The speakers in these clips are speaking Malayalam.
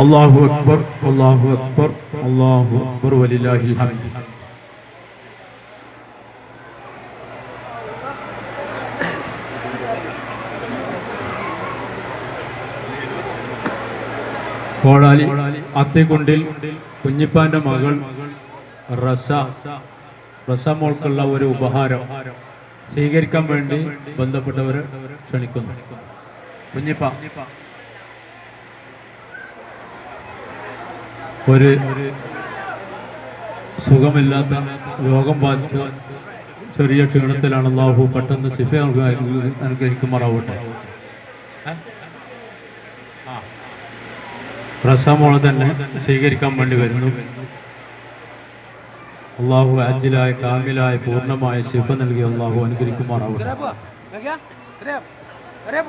അള്ളാഹു അക്ബർ അള്ളാഹു അക്ബർ അള്ളാഹു അക്ബർ വലില്ലാഹിൽ ഹംദ്. കോടാലി അത്തിക്കുണ്ടിൽ കുഞ്ഞിപ്പാന്റെ മകൾ റസ റസ മോൾക്കുള്ള ഒരു ഉപഹാരം സ്വീകരിക്കാൻ വേണ്ടി ബന്ധപ്പെട്ടവർ ക്ഷണിക്കുന്നു. കുഞ്ഞിപ്പ. ഒരു സുഖമില്ലാത്ത രോഗം ബാധിച്ച ചെറിയ ക്ഷീണത്തിലാണ് അള്ളാഹു പെട്ടെന്ന് സിഫ അനുഗ്രഹിക്കുമാറാവട്ടെ. പ്രസമോളെ തന്നെ സ്വീകരിക്കാൻ വേണ്ടി വരുന്നു. അള്ളാഹു അജിലായ കാമിലായ പൂർണമായ ശിഫ നൽകി അള്ളാഹു അനുഗ്രഹിക്കുമാറാവട്ടെ. Rep,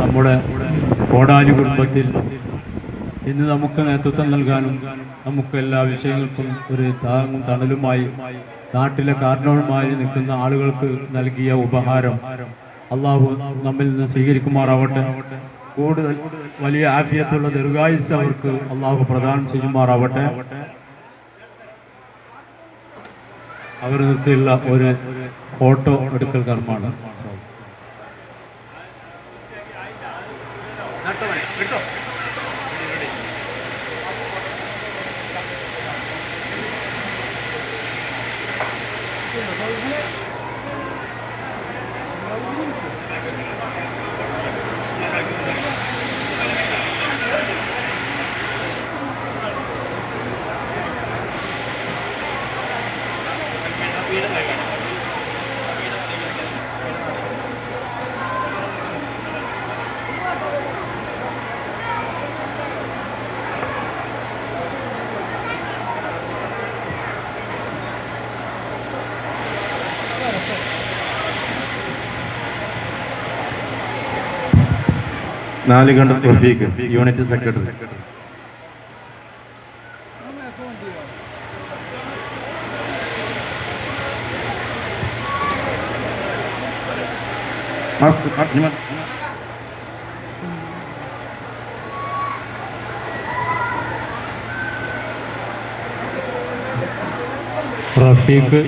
നമ്മുടെ കോടാലി കുടുംബത്തിൽ ഇന്ന് നമുക്ക് നേതൃത്വം നൽകാനും നമുക്ക് എല്ലാ വിഷയങ്ങൾക്കും ഒരു താങ്ങും തണലുമായി നാട്ടിലെ കാരണവന്മാരി നിൽക്കുന്ന ആളുകൾക്ക് നൽകിയ ഉപഹാരം അള്ളാഹു നമ്മിൽ നിന്ന് സ്വീകരിക്കുമാറാവട്ടെ. കൂടുതൽ വലിയ ആഫിയത്തുള്ള ദീർഘായുസ് അവർക്ക് അള്ളാഹു പ്രദാനം ചെയ്യുമാറാവട്ടെ. അവർ നിർത്തിയുള്ള ഒരു ഫോട്ടോ എടുക്കൽ കർമ്മമാണ്. Thank you. Nalukandam Rafeeq unit secretary. Rafeeq